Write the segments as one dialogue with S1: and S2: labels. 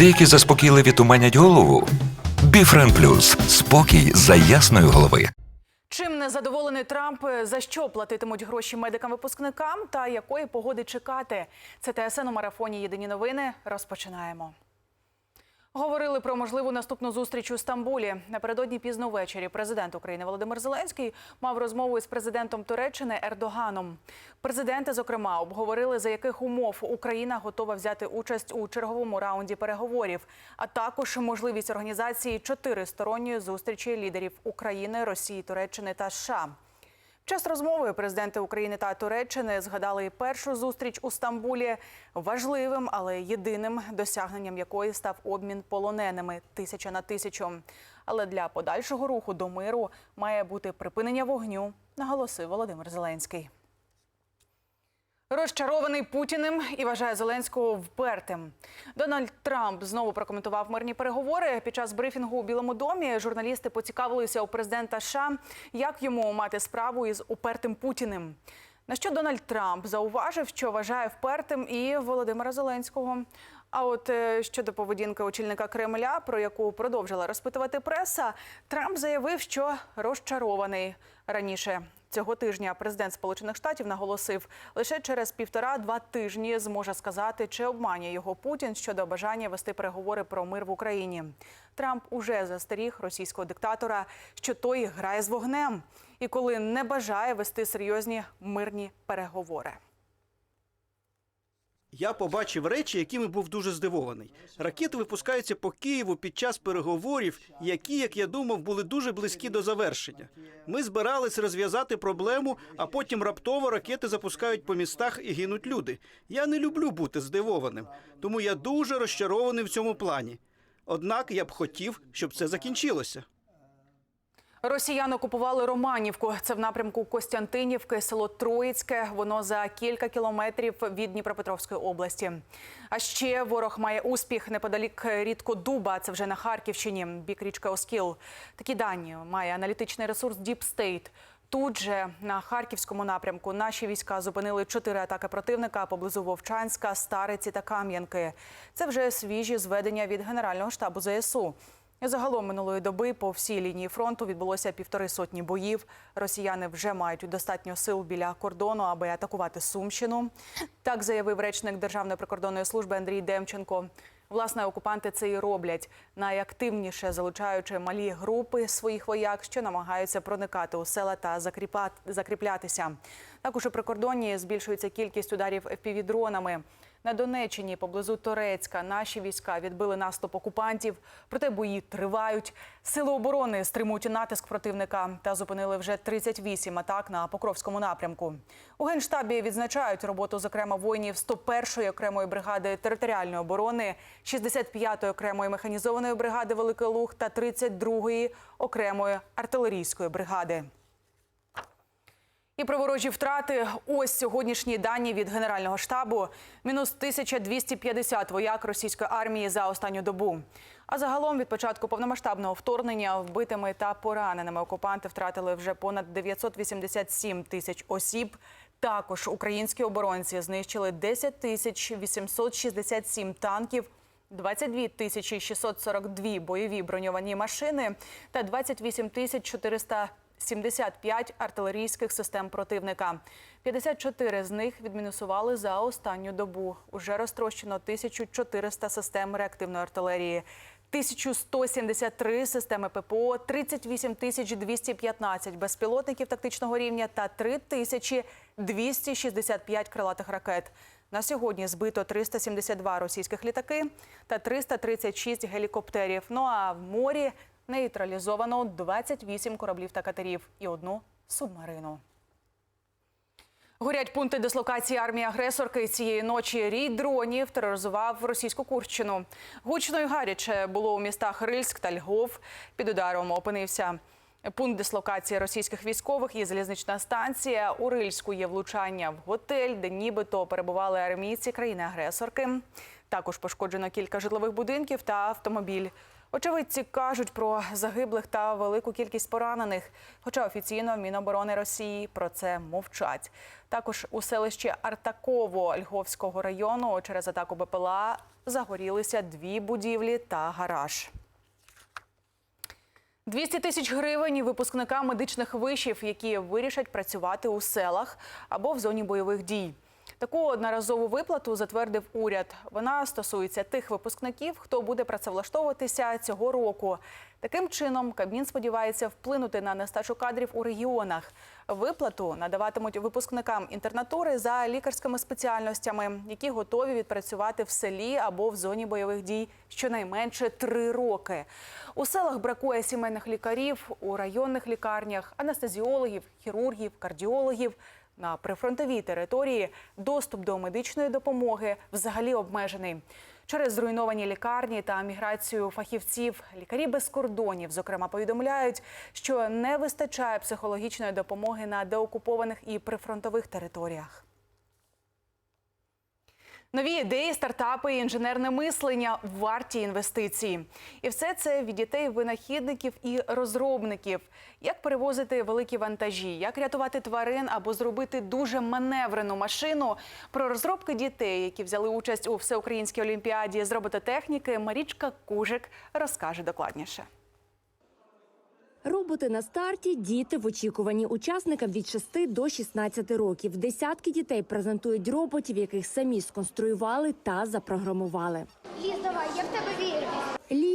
S1: Деякі заспокійливі туманять голову. Біфрен Плюс спокій за ясної голови.
S2: Чим не задоволений Трамп, за що платитимуть гроші медикам-випускникам та якої погоди чекати? Це ТСН у марафоні Єдині новини. Розпочинаємо. Говорили про можливу наступну зустріч у Стамбулі. Напередодні пізно ввечері президент України Володимир Зеленський мав розмову із президентом Туреччини Ердоганом. Президенти, зокрема, обговорили за яких умов Україна готова взяти участь у черговому раунді переговорів, а також можливість організації чотиристоронньої зустрічі лідерів України, Росії, Туреччини та США. Час розмови президенти України та Туреччини згадали першу зустріч у Стамбулі важливим, але єдиним досягненням якої став обмін полоненими тисяча на тисячу. Але для подальшого руху до миру має бути припинення вогню, наголосив Володимир Зеленський. Розчарований Путіним і вважає Зеленського впертим. Дональд Трамп знову прокоментував мирні переговори. Під час брифінгу у Білому домі журналісти поцікавилися у президента США, як йому мати справу із упертим Путіним. На що Дональд Трамп зауважив, що вважає впертим і Володимира Зеленського. А от е, щодо поведінки очільника Кремля, про яку продовжила розпитувати преса, Трамп заявив, що розчарований раніше. Цього тижня президент Сполучених Штатів наголосив, лише через півтора-два тижні зможе сказати, чи обманює його Путін щодо бажання вести переговори про мир в Україні. Трамп уже застеріг російського диктатора, що той грає з вогнем, і коли не бажає вести серйозні мирні переговори.
S3: Я побачив речі, якими був дуже здивований. Ракети випускаються по Києву під час переговорів, які, як я думав, були дуже близькі до завершення. Ми збирались розв'язати проблему, а потім раптово ракети запускають по містах і гинуть люди. Я не люблю бути здивованим, тому я дуже розчарований в цьому плані. Однак я б хотів, щоб це закінчилося.
S2: Росіяни окупували Романівку. Це в напрямку Костянтинівки, село Троїцьке. Воно за кілька кілометрів від Дніпропетровської області. А ще ворог має успіх неподалік Рідкодуба. Це вже на Харківщині, бік річки Оскіл. Такі дані має аналітичний ресурс Deep State. Тут же на харківському напрямку наші війська зупинили чотири атаки противника поблизу Вовчанська, Стариці та Кам'янки. Це вже свіжі зведення від Генерального штабу ЗСУ. Загалом минулої доби по всій лінії фронту відбулося півтори сотні боїв. Росіяни вже мають достатньо сил біля кордону, аби атакувати Сумщину. Так заявив речник Державної прикордонної служби Андрій Демченко. Власне, окупанти це і роблять найактивніше залучаючи малі групи своїх вояк, що намагаються проникати у села та закріплятися. Також у прикордонні збільшується кількість ударів FPV-дронами. На Донеччині поблизу Торецька наші війська відбили наступ окупантів. Проте бої тривають. Сили оборони стримують натиск противника та зупинили вже 38 атак на Покровському напрямку. У генштабі відзначають роботу, зокрема, воїнів 101-ї окремої бригади територіальної оборони, 65-ї окремої механізованої бригади Великий Луг та 32-ї окремої артилерійської бригади. І про ворожі втрати. Ось сьогоднішні дані від Генерального штабу. Мінус 1250 вояк російської армії за останню добу. А загалом від початку повномасштабного вторгнення вбитими та пораненими окупанти втратили вже понад 987 тисяч осіб. Також українські оборонці знищили 10 тисяч 867 танків, 22 тисячі 642 бойові броньовані машини та 28 тисяч 475 артилерійських систем противника. 54 з них відмінусували за останню добу. Уже розтрощено 1400 систем реактивної артилерії. 1173 системи ППО, 38 тисяч 215 безпілотників тактичного рівня та 3265 крилатих ракет. На сьогодні збито 372 російських літаки та 336 гелікоптерів. Ну а в морі нейтралізовано 28 кораблів та катерів і одну субмарину. Горять пункти дислокації армії агресорки цієї ночі. Рій дронів тероризував російську Курщину. Гучно і гаряче було у містах Рильськ та Львов. Під ударом опинився пункт дислокації російських військових. Є залізнична станція. У Рильську є влучання в готель, де нібито перебували армійці країни-агресорки. Також пошкоджено кілька житлових будинків та автомобіль. Очевидці кажуть про загиблих та велику кількість поранених. Хоча офіційно Міноборони Росії про це мовчать. Також у селищі Артаково Львовського району через атаку БПЛА загорілися дві будівлі та гараж. 200 тисяч гривень випускникам медичних вишів, які вирішать працювати у селах або в зоні бойових дій. Таку одноразову виплату затвердив уряд. Вона стосується тих випускників, хто буде працевлаштовуватися цього року. Таким чином, Кабмін сподівається вплинути на нестачу кадрів у регіонах. Виплату надаватимуть випускникам інтернатури за лікарськими спеціальностями, які готові відпрацювати в селі або в зоні бойових дій щонайменше три роки. У селах бракує сімейних лікарів, у районних лікарнях, анестезіологів, хірургів, кардіологів. На прифронтовій території доступ до медичної допомоги взагалі обмежений. Через зруйновані лікарні та міграцію фахівців лікарі без кордонів, зокрема, повідомляють, що не вистачає психологічної допомоги на деокупованих і прифронтових територіях. Нові ідеї, стартапи, і інженерне мислення варті інвестицій. І все це від дітей винахідників і розробників. Як перевозити великі вантажі, як рятувати тварин або зробити дуже маневрену машину. Про розробки дітей, які взяли участь у всеукраїнській олімпіаді з робототехніки, Марічка Кужик розкаже докладніше.
S4: Роботи на старті, діти в очікуванні учасникам від 6 до 16 років. Десятки дітей презентують роботів, яких самі сконструювали та запрограмували.
S5: Ліз, давай, я в тебе вірю.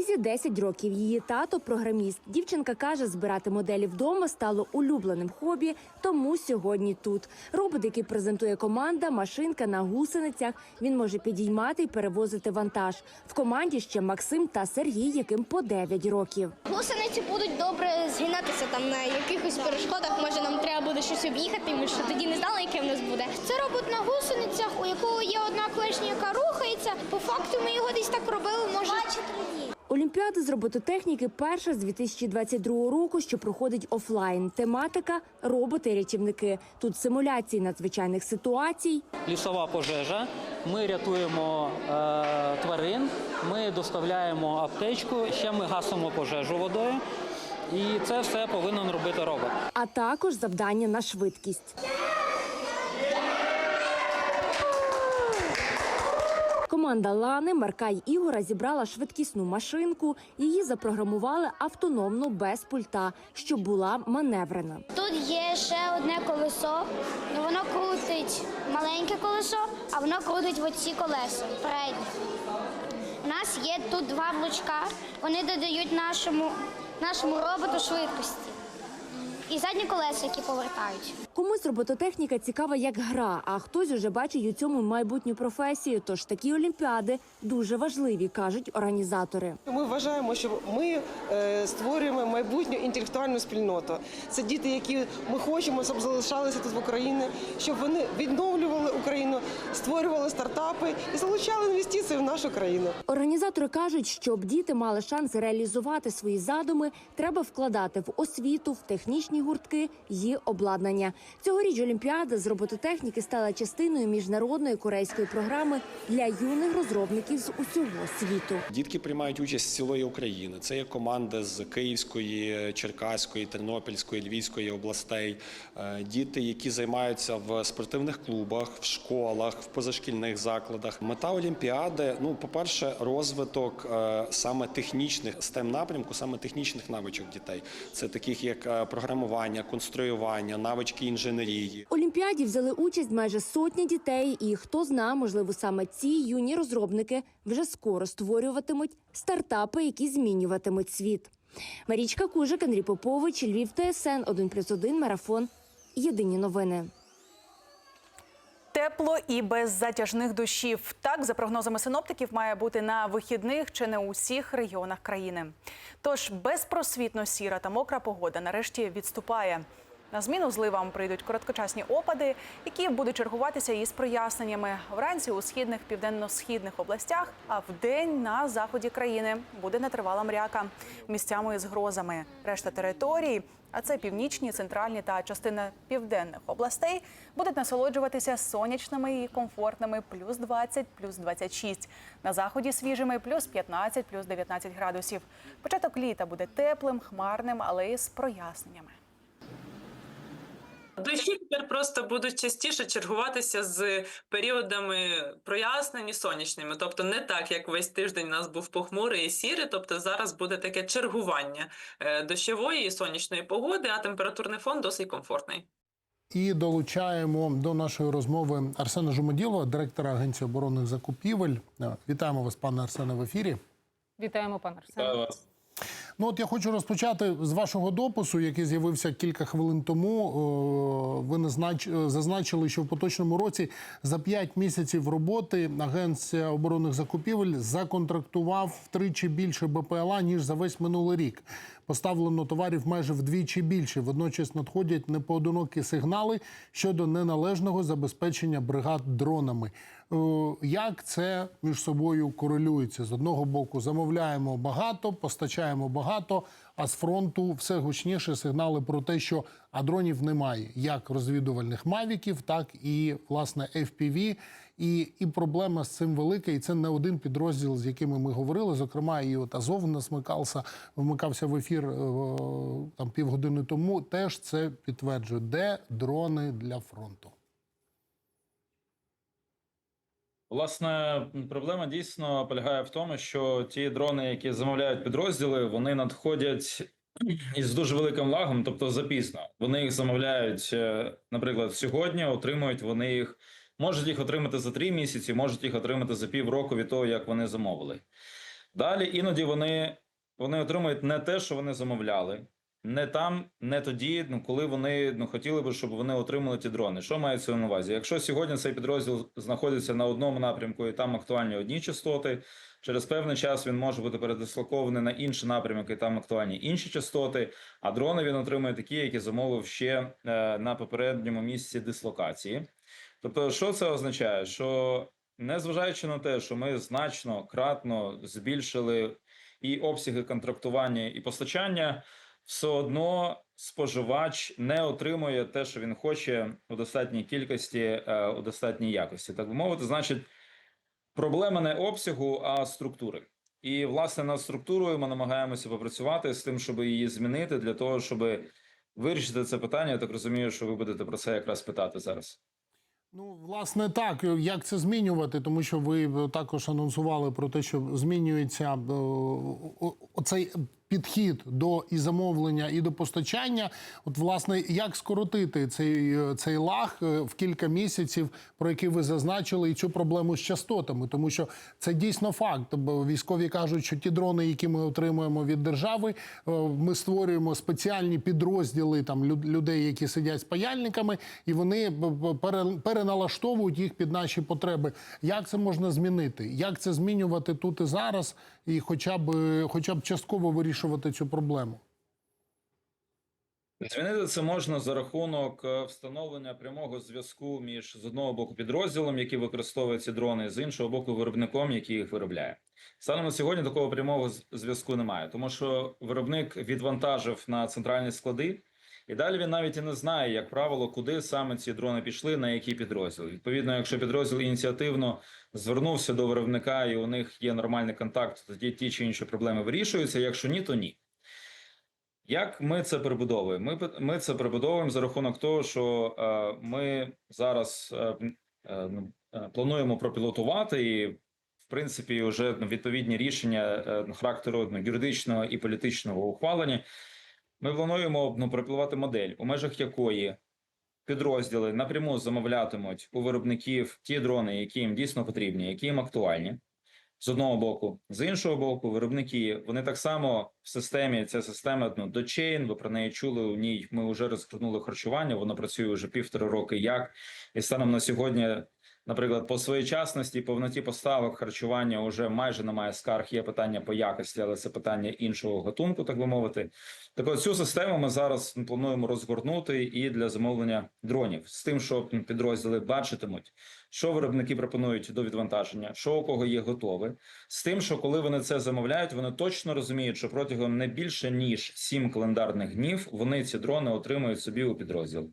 S4: Лізі 10 років. Її тато програміст. Дівчинка каже, збирати моделі вдома стало улюбленим хобі, тому сьогодні тут. Робот, який презентує команда, машинка на гусеницях. Він може підіймати і перевозити вантаж. В команді ще Максим та Сергій, яким по 9 років.
S5: Гусениці будуть добре згинатися там на якихось перешкодах. Може, нам треба буде щось об'їхати. Ми ще тоді не знали, яке в нас буде. Це робот на гусеницях, у якого є одна клешня, яка рухається. По факту ми його десь так робили. Може,
S4: Олімпіада з робототехніки перша з 2022 року, що проходить офлайн. Тематика роботи-рятівники. Тут симуляції надзвичайних ситуацій,
S6: лісова пожежа. Ми рятуємо е, тварин, ми доставляємо аптечку, ще ми гасимо пожежу водою. І це все повинен робити робот.
S4: а також завдання на швидкість. Команда Лани, Марка й Ігора зібрала швидкісну машинку. Її запрограмували автономно без пульта, щоб була маневрена.
S5: тут є ще одне колесо. Ну воно крутить маленьке колесо, а воно крутить в оці колеса передні. У нас є тут два блочка. Вони додають нашому, нашому роботу швидкості. І задні колеса, які повертають.
S4: Комусь робототехніка цікава як гра, а хтось уже бачить у цьому майбутню професію. Тож такі олімпіади дуже важливі, кажуть організатори.
S7: Ми вважаємо, що ми е, створюємо майбутню інтелектуальну спільноту. Це діти, які ми хочемо, щоб залишалися тут в Україні, щоб вони відновлювали Україну, створювали стартапи і залучали інвестиції в нашу країну.
S4: Організатори кажуть, щоб діти мали шанс реалізувати свої задуми, треба вкладати в освіту, в технічні гуртки і обладнання. Цьогоріч Олімпіада з робототехніки стала частиною міжнародної корейської програми для юних розробників з усього світу.
S8: Дітки приймають участь з цілої України. Це є команди з Київської, Черкаської, Тернопільської, Львівської областей. Е, Діти, які займаються в спортивних клубах, в школах, в позашкільних закладах. Мета Олімпіади, ну, по-перше, розвиток е, саме технічних stem напрямку, саме технічних навичок дітей. Це таких як е, програмування, конструювання, навички інженерії.
S4: Олімпіаді взяли участь майже сотня дітей, і хто зна, можливо, саме ці юні розробники вже скоро створюватимуть стартапи, які змінюватимуть світ. Марічка Кужик, Андрій Попович, Львів ТСН 1+,1, Марафон. Єдині новини.
S2: Тепло і без затяжних дощів. Так, за прогнозами синоптиків, має бути на вихідних чи не у всіх регіонах країни. Тож безпросвітно сіра та мокра погода нарешті відступає. На зміну зливам прийдуть короткочасні опади, які будуть чергуватися із проясненнями. Вранці у східних південно-східних областях, а вдень на заході країни буде нетривала мряка місцями з грозами. Решта територій, а це північні, центральні та частина південних областей, будуть насолоджуватися сонячними і комфортними плюс 20, плюс 26. На заході свіжими плюс 15, плюс 19 градусів. Початок літа буде теплим, хмарним, але з проясненнями.
S9: Дощі тепер просто будуть частіше чергуватися з періодами прояснень і сонячними. Тобто не так, як весь тиждень у нас був похмурий і сірий. Тобто зараз буде таке чергування е, дощової і сонячної погоди, а температурний фон досить комфортний.
S10: І долучаємо до нашої розмови Арсена Жумоділова, директора Агенції оборонних закупівель. Е, Вітаємо вас, пане Арсене, в ефірі.
S11: Вітаємо, пане Арсене.
S10: Ну от я хочу розпочати з вашого допису, який з'явився кілька хвилин тому. Ви е, зазначили, що в поточному році за 5 місяців роботи Агенція оборонних закупівель законтрактував втричі більше БПЛА ніж за весь минулий рік. Поставлено товарів майже вдвічі більше. Водночас надходять непоодинокі сигнали щодо неналежного забезпечення бригад дронами. Е, Як це між собою корелюється? З одного боку, замовляємо багато, постачаємо багато, а з фронту все гучніше сигнали про те, що а дронів немає, як розвідувальних мавіків, так і власне FPV. І, і проблема з цим велика, і це не один підрозділ, з якими ми говорили. Зокрема, і от Азов нас вмикався, вмикався в ефір е, там півгодини тому. Теж це підтверджує, де дрони для фронту.
S12: Власне, проблема дійсно полягає в тому, що ті дрони, які замовляють підрозділи, вони надходять із дуже великим лагом, тобто запізно. Вони їх замовляють, е, наприклад, сьогодні, отримують вони їх, можуть їх отримати за три місяці, можуть їх отримати за півроку від того, як вони замовили. Далі іноді вони, вони отримують не те, що вони замовляли. Не там, не тоді, ну коли вони ну хотіли би, щоб вони отримали ті дрони. Що мається на увазі? Якщо сьогодні цей підрозділ знаходиться на одному напрямку і там актуальні одні частоти, через певний час він може бути передислокований на інший напрямок, і там актуальні інші частоти. А дрони він отримує такі, які замовив ще е, на попередньому місці дислокації. Тобто, що це означає? Що незважаючи на те, що ми значно кратно збільшили і обсяги контрактування і постачання все одно споживач не отримує те, що він хоче у достатній кількості, е, у достатній якості. Так би мовити, значить, проблема не обсягу, а структури. І власне над структурою ми намагаємося попрацювати з тим, щоб її змінити, для того, щоб вирішити це питання. Я так розумію, що ви будете про це якраз питати зараз.
S10: Ну, власне, так. Як це змінювати, тому що ви також анонсували про те, що змінюється цей о- оцей підхід до і замовлення, і до постачання. От, власне, як скоротити цей, е, цей лаг е, в кілька місяців, про який ви зазначили, і цю проблему з частотами, тому що це дійсно факт. Бо військові кажуть, що ті дрони, які ми отримуємо від держави, е, ми створюємо спеціальні підрозділи там людей, які сидять з паяльниками, і вони переналаштовують їх під наші потреби. Як це можна змінити? Як це змінювати тут і зараз, і хоча б хоча б частково вирішувати цю проблему?
S12: Змінити це можна за рахунок е, встановлення прямого зв'язку між з одного боку підрозділом, який використовує ці дрони, з іншого боку, виробником, який їх виробляє. Станом на сьогодні такого прямого зв'язку немає, тому що виробник відвантажив на центральні склади, і далі він навіть і не знає, як правило, куди саме ці дрони пішли, на який підрозділ. Відповідно, якщо підрозділ ініціативно звернувся до виробника і у них є нормальний контакт, тоді ті чи інші проблеми вирішуються. Якщо ні, то ні. Як ми це прибудовуємо? Ми, ми це прибудовуємо за рахунок того, що е, ми зараз е, е, ну, е, плануємо пропілотувати і, в принципі, вже відповідні рішення е, характеру ну, юридичного і політичного ухвалення. Ми плануємо ну, пропілотувати модель, у межах якої підрозділи напряму замовлятимуть у виробників ті дрони, які їм дійсно потрібні, які їм актуальні з одного боку, з іншого боку, виробники вони так само в системі. Ця система ну, дочейн. Ви про неї чули. У ній ми вже розгорнули харчування. Воно працює вже півтора роки. Як і станом на сьогодні Наприклад, по своєчасності, повноті поставок харчування вже майже немає скарг. Є питання по якості, але це питання іншого гатунку, так би мовити. Так от цю систему ми зараз плануємо розгорнути і для замовлення дронів з тим, що підрозділи бачитимуть, що виробники пропонують до відвантаження, що у кого є готове, з тим, що коли вони це замовляють, вони точно розуміють, що протягом не більше ніж 7 календарних днів вони ці дрони отримують собі у підрозділ.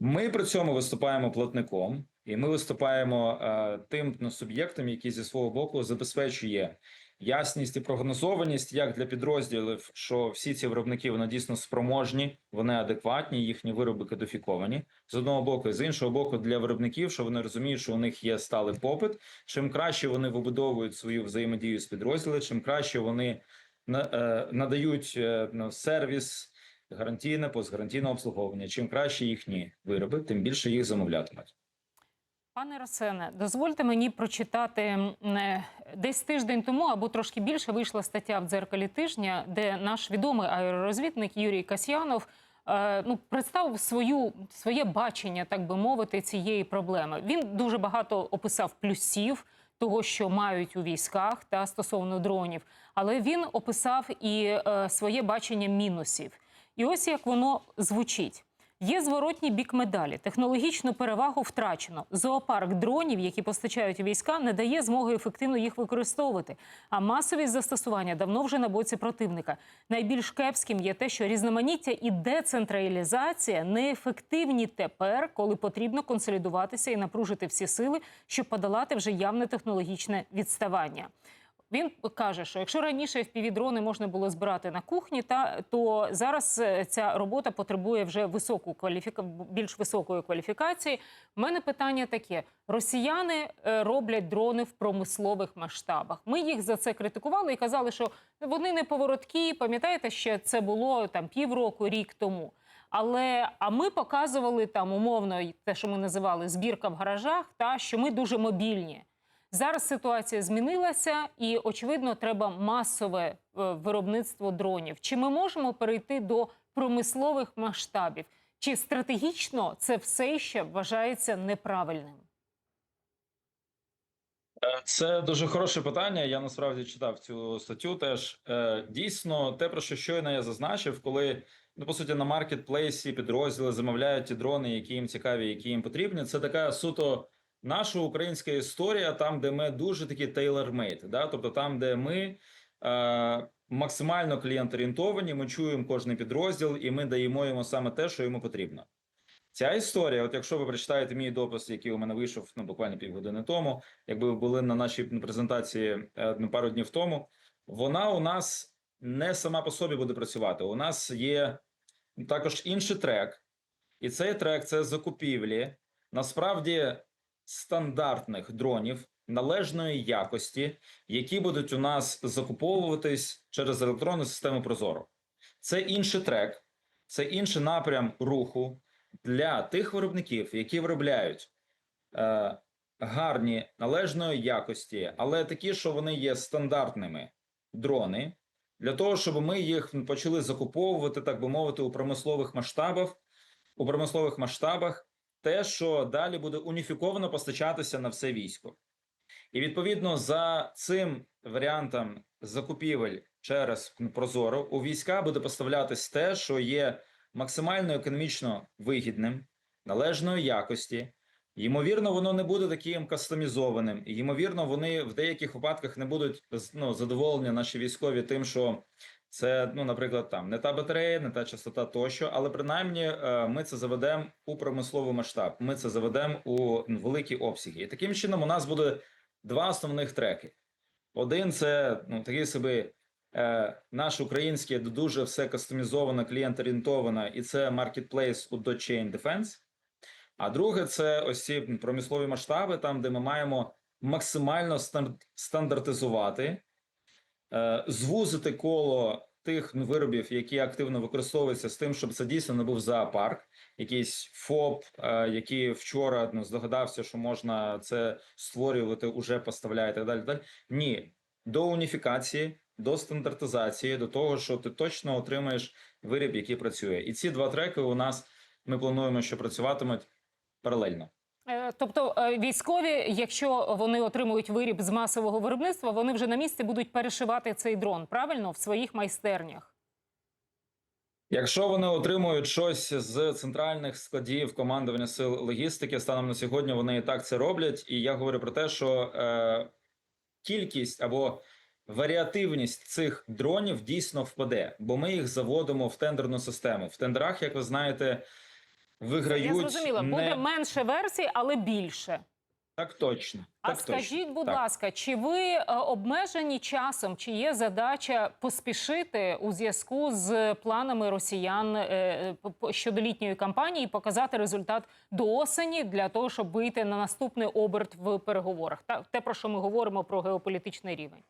S12: Ми при цьому виступаємо платником, і ми виступаємо е, тим ну, суб'єктом, який зі свого боку забезпечує ясність і прогнозованість як для підрозділів, що всі ці виробники вони дійсно спроможні, вони адекватні, їхні вироби кодифіковані з одного боку, з іншого боку, для виробників, що вони розуміють, що у них є сталий попит. Чим краще вони вибудовують свою взаємодію з підрозділами, чим краще вони на- е, надають е, ну, сервіс. Гарантійне, постгарантійне обслуговування. Чим краще їхні вироби, тим більше їх замовлятимуть.
S11: Пане Росене, дозвольте мені прочитати е, десь тиждень тому або трошки більше вийшла стаття в дзеркалі тижня, де наш відомий аеророзвідник Юрій Касьянов е, ну, представив свою своє бачення, так би мовити, цієї проблеми. Він дуже багато описав плюсів того, що мають у військах та стосовно дронів, але він описав і е, своє бачення мінусів. І ось як воно звучить. Є зворотній бік медалі. Технологічну перевагу втрачено. Зоопарк дронів, які постачають війська, не дає змоги ефективно їх використовувати. А масовість застосування давно вже на боці противника. Найбільш кепським є те, що різноманіття і децентралізація неефективні тепер, коли потрібно консолідуватися і напружити всі сили, щоб подолати вже явне технологічне відставання. Він каже, що якщо раніше FPV-дрони можна було збирати на кухні, та то зараз е, ця робота потребує вже високу кваліфіка... більш високої кваліфікації. У мене питання таке: росіяни е, роблять дрони в промислових масштабах. Ми їх за це критикували і казали, що вони не повороткі. Пам'ятаєте, ще це було там півроку, рік тому. Але а ми показували там умовно те, що ми називали збірка в гаражах, та що ми дуже мобільні. Зараз ситуація змінилася, і очевидно, треба масове е, виробництво дронів. Чи ми можемо перейти до промислових масштабів? Чи стратегічно це все ще вважається неправильним?
S12: Е, Це дуже хороше питання. Я насправді читав цю статтю. Теж Е, дійсно, те про що щойно я зазначив, коли ну по суті на маркетплейсі підрозділи замовляють ті дрони, які їм цікаві, які їм потрібні. Це така суто наша українська історія, там де ми дуже такі tailor-made, да? тобто там, де ми е, максимально клієнт-орієнтовані, ми чуємо кожний підрозділ, і ми даємо йому саме те, що йому потрібно. Ця історія, от якщо ви прочитаєте мій допис, який у мене вийшов ну, буквально півгодини тому, якби ви були на нашій презентації е, ну, пару днів тому, вона у нас не сама по собі буде працювати. У нас є також інший трек, і цей трек це закупівлі насправді стандартних дронів належної якості, які будуть у нас закуповуватись через електронну систему Прозоро. Це інший трек, це інший напрям руху для тих виробників, які виробляють е, гарні належної якості, але такі, що вони є стандартними дрони, для того, щоб ми їх почали закуповувати, так би мовити, у промислових масштабах, у промислових масштабах, те, що далі буде уніфіковано постачатися на все військо. І відповідно за цим варіантом закупівель через Прозоро у війська буде поставлятись те, що є максимально економічно вигідним, належної якості. Ймовірно, воно не буде таким кастомізованим. Ймовірно, вони в деяких випадках не будуть ну, задоволені наші військові тим, що це, ну, наприклад, там не та батарея, не та частота тощо, але принаймні е, ми це заведемо у промисловий масштаб. Ми це заведемо у великі обсяги. І таким чином у нас буде два основних треки. Один це ну, такий собі е, наш український дуже все кастомізовано, клієнт-орієнтовано, і це маркетплейс у Chain Defense. А друге, це ось ці промислові масштаби, там, де ми маємо максимально стандартизувати, звузити коло тих виробів, які активно використовуються з тим, щоб це дійсно не був зоопарк, якийсь ФОП, е, який вчора ну, здогадався, що можна це створювати, уже поставляє і так далі. далі. Ні, до уніфікації, до стандартизації, до того, що ти точно отримаєш виріб, який працює. І ці два треки у нас ми плануємо, що працюватимуть паралельно.
S11: Е, Тобто е, військові, якщо вони отримують виріб з масового виробництва, вони вже на місці будуть перешивати цей дрон правильно в своїх майстернях.
S12: Якщо вони отримують щось з центральних складів командування сил логістики, станом на сьогодні вони і так це роблять. І я говорю про те, що е, кількість або варіативність цих дронів дійсно впаде, бо ми їх заводимо в тендерну систему. В тендерах, як ви знаєте, виграють
S11: Я зрозуміла,
S12: не...
S11: буде менше версій, але більше.
S12: так точно.
S11: А
S12: так
S11: скажіть,
S12: точно.
S11: будь
S12: так.
S11: ласка, чи ви е, обмежені часом, чи є задача поспішити у зв'язку з планами росіян е, по- щодо літньої кампанії, і показати результат до осені для того, щоб вийти на наступний оберт в переговорах? Та те, про що ми говоримо про геополітичний рівень.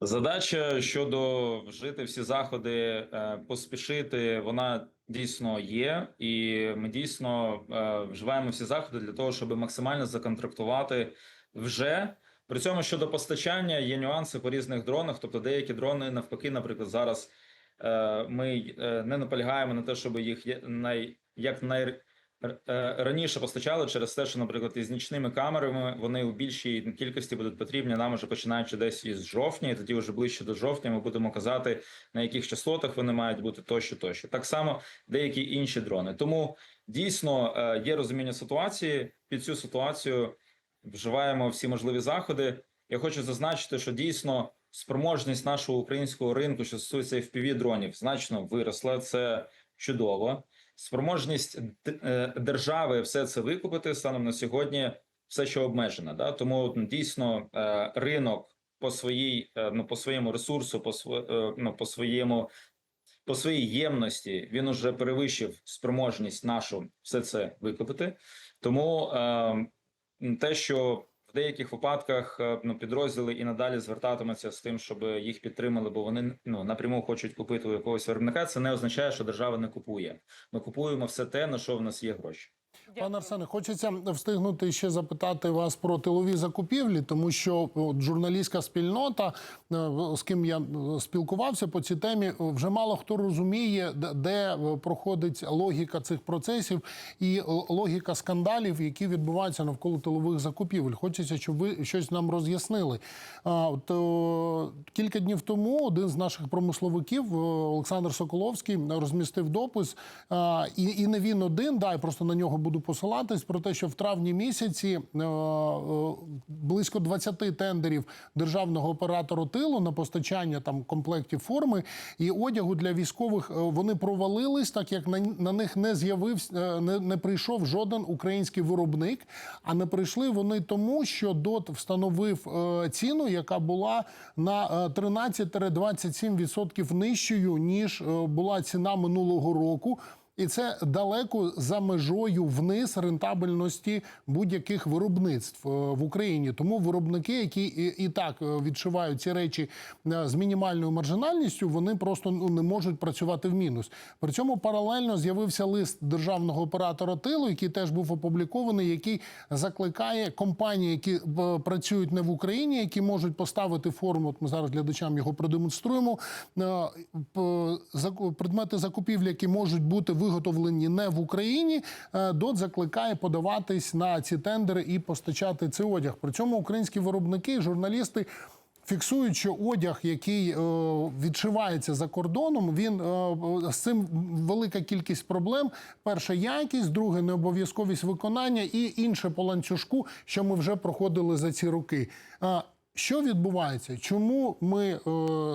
S12: Задача щодо вжити всі заходи, е, поспішити, вона дійсно є, і ми дійсно е, вживаємо всі заходи для того, щоб максимально законтрактувати вже. При цьому щодо постачання є нюанси по різних дронах. Тобто, деякі дрони навпаки, наприклад, зараз е, ми не наполягаємо на те, щоб їх як най раніше постачали через те, що, наприклад, із нічними камерами вони у більшій кількості будуть потрібні нам уже починаючи десь із жовтня, і тоді вже ближче до жовтня ми будемо казати на яких частотах вони мають бути тощо, тощо. Так само деякі інші дрони. Тому дійсно е, є розуміння ситуації. Під цю ситуацію вживаємо всі можливі заходи. Я хочу зазначити, що дійсно спроможність нашого українського ринку, що стосується fpv дронів, значно виросла. Це чудово. Спроможність е, держави все це викупити станом на сьогодні все ще обмежена. Да? Тому ну, дійсно е, ринок по своїй е, ну по своєму ресурсу, по е, ну, по своєму по своїй ємності він уже перевищив спроможність нашу все це викупити. Тому е, те, що деяких випадках е, ну, підрозділи і надалі звертатимуться з тим, щоб їх підтримали, бо вони ну напряму хочуть купити у якогось виробника. Це не означає, що держава не купує. Ми купуємо все те, на що в нас є гроші.
S10: Пане Арсене, хочеться встигнути ще запитати вас про тилові закупівлі, тому що от, журналістська спільнота, е, з ким я е, спілкувався по цій темі, вже мало хто розуміє, де- е, проходить логіка цих процесів і логіка скандалів, які відбуваються навколо тилових закупівель. Хочеться, щоб ви щось нам роз'яснили. От кілька днів тому один з наших промисловиків Олександр Соколовський розмістив допис, і, і не він один, да, я просто на нього буду посилатись про те, що в травні місяці е, е, близько 20 тендерів державного оператора тилу на постачання там комплектів форми і одягу для військових е, вони провалились, так як на, на них не з'явився, не, не прийшов жоден український виробник. А не прийшли вони тому, що ДОТ встановив ціну, яка була на е, 13-27% нижчою ніж була ціна минулого року. І це далеко за межою вниз рентабельності будь-яких виробництв е, в Україні. Тому виробники, які і, і так е, відшивають ці речі е, з мінімальною маржинальністю, вони просто ну, не можуть працювати в мінус. При цьому паралельно з'явився лист державного оператора тилу, який теж був опублікований, який закликає компанії, які працюють не в Україні, які можуть поставити форму. От ми зараз глядачам його продемонструємо. Предмети закупівлі, які можуть бути виготовлені не в Україні, е, ДОТ закликає подаватись на ці тендери і постачати цей одяг. При цьому українські виробники, журналісти. Фіксують, що одяг, який е, відшивається за кордоном, він е, з цим велика кількість проблем. Перша якість, друге необов'язковість виконання і інше по ланцюжку, що ми вже проходили за ці роки. Е, що відбувається? Чому ми е,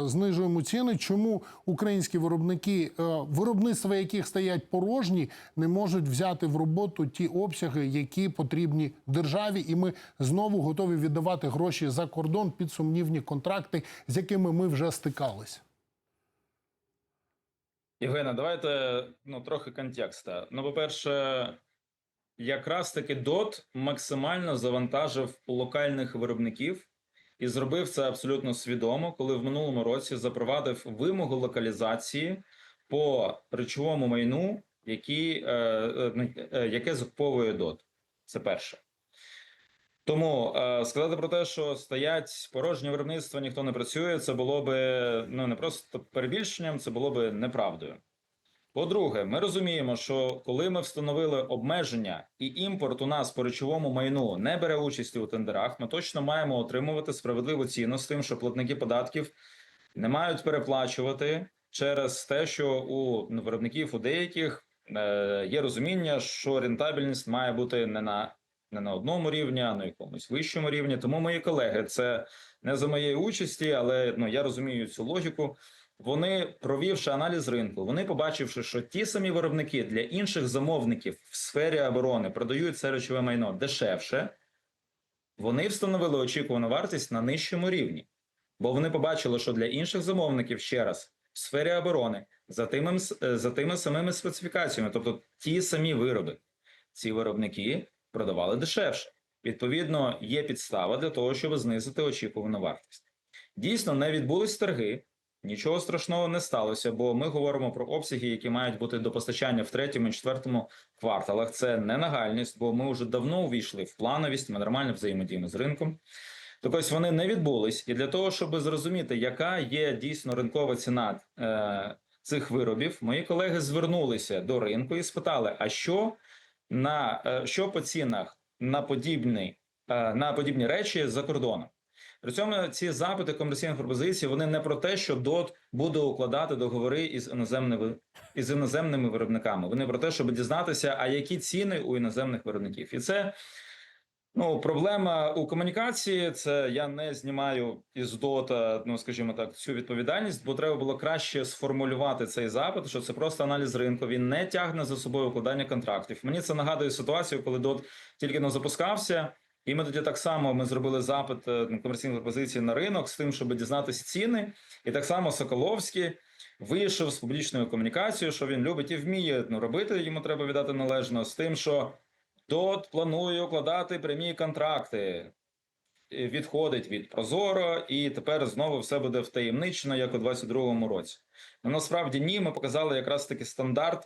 S10: знижуємо ціни? Чому українські виробники, е, виробництва яких стоять порожні, не можуть взяти в роботу ті обсяги, які потрібні державі, і ми знову готові віддавати гроші за кордон під сумнівні контракти, з якими ми вже стикались?
S12: Євгена, давайте ну трохи контекста. Ну, по-перше, якраз таки DOT максимально завантажив локальних виробників і зробив це абсолютно свідомо, коли в минулому році запровадив вимогу локалізації по речовому майну, які, е, е, е, яке закуповує DOT. Це перше. Тому е, сказати про те, що стоять порожні виробництва, ніхто не працює, це було би ну не просто перебільшенням, це було би неправдою. По-друге, ми розуміємо, що коли ми встановили обмеження і імпорт у нас по речовому майну не бере участі у тендерах, ми точно маємо отримувати справедливу ціну з тим, що платники податків не мають переплачувати через те, що у виробників у деяких е, є розуміння, що рентабельність має бути не на не на одному рівні, а на якомусь вищому рівні. Тому мої колеги, це не за моєї участі, але ну я розумію цю логіку. Вони, провівши аналіз ринку, вони побачивши, що ті самі виробники для інших замовників в сфері оборони продають це речове майно дешевше, вони встановили очікувану вартість на нижчому рівні, бо вони побачили, що для інших замовників ще раз в сфері оборони за тими, за тими самими специфікаціями, тобто ті самі вироби, ці виробники продавали дешевше. Відповідно, є підстава для того, щоб знизити очікувану вартість. Дійсно, не відбулись торги. Нічого страшного не сталося, бо ми говоримо про обсяги, які мають бути до постачання в третьому і четвертому кварталах. Це не нагальність, бо ми вже давно увійшли в плановість. Ми нормально взаємодіємо з ринком. Так ось вони не відбулись, і для того, щоб зрозуміти, яка є дійсно ринкова ціна е, цих виробів, мої колеги звернулися до ринку і спитали: а що на е, що по цінах на подібні, е, на подібні речі за кордоном? При цьому ці запити комерційних пропозицій вони не про те, що ДОТ буде укладати договори із іноземними із іноземними виробниками. Вони про те, щоб дізнатися, а які ціни у іноземних виробників, і це ну проблема у комунікації. Це я не знімаю із ДОТа, ну скажімо так, цю відповідальність, бо треба було краще сформулювати цей запит, що це просто аналіз ринку. Він не тягне за собою укладання контрактів. Мені це нагадує ситуацію, коли ДОТ тільки не запускався. І ми тоді так само ми зробили запит е, на комерційні пропозиції на ринок з тим, щоб дізнатися ціни. І так само Соколовський вийшов з публічною комунікацією, що він любить і вміє ну, робити. Йому треба віддати належно з тим, що ДОТ планує укладати прямі контракти. Відходить від Прозоро, і тепер знову все буде втаємничено, як у 22-му році. Ну, насправді ні, ми показали якраз таки стандарт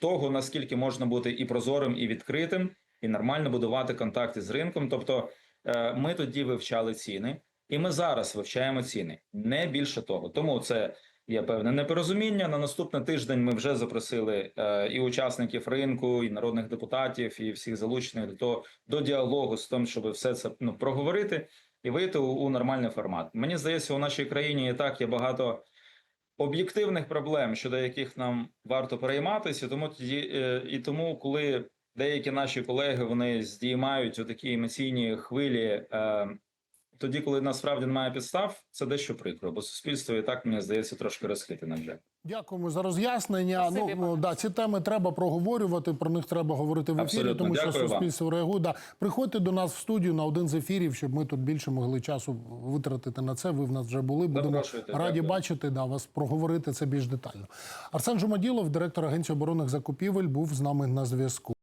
S12: того, наскільки можна бути і прозорим, і відкритим, і нормально будувати контакти з ринком. Тобто, е, ми тоді вивчали ціни, і ми зараз вивчаємо ціни, не більше того. Тому це є певне непорозуміння. На наступний тиждень ми вже запросили е, і учасників ринку, і народних депутатів, і всіх залучених до до діалогу з тим, щоб все це ну проговорити і вийти у, у нормальний формат. Мені здається, у нашій країні і так є багато об'єктивних проблем, щодо яких нам варто перейматися. Тому тоді е, і тому, коли деякі наші колеги вони здіймають такі емоційні хвилі. Е, тоді, коли насправді немає підстав, це дещо прикро, бо суспільство і так мені здається трошки розхитане вже.
S10: Дякуємо за роз'яснення.
S11: Спасибі,
S10: ну
S11: пане
S10: да, ці теми треба проговорювати. Про них треба говорити в ефірі,
S12: Абсолютно.
S10: тому що
S12: Дякую вам.
S10: суспільство реагує. Да. Приходьте до нас в студію на один з ефірів, щоб ми тут більше могли часу витратити на це. Ви в нас вже були. Будемо
S12: Запрошуйте.
S10: раді
S12: Дякую.
S10: бачити да, вас проговорити це більш детально. Арсен Жумаділов, директор Агенції оборонних закупівель, був з нами на зв'язку.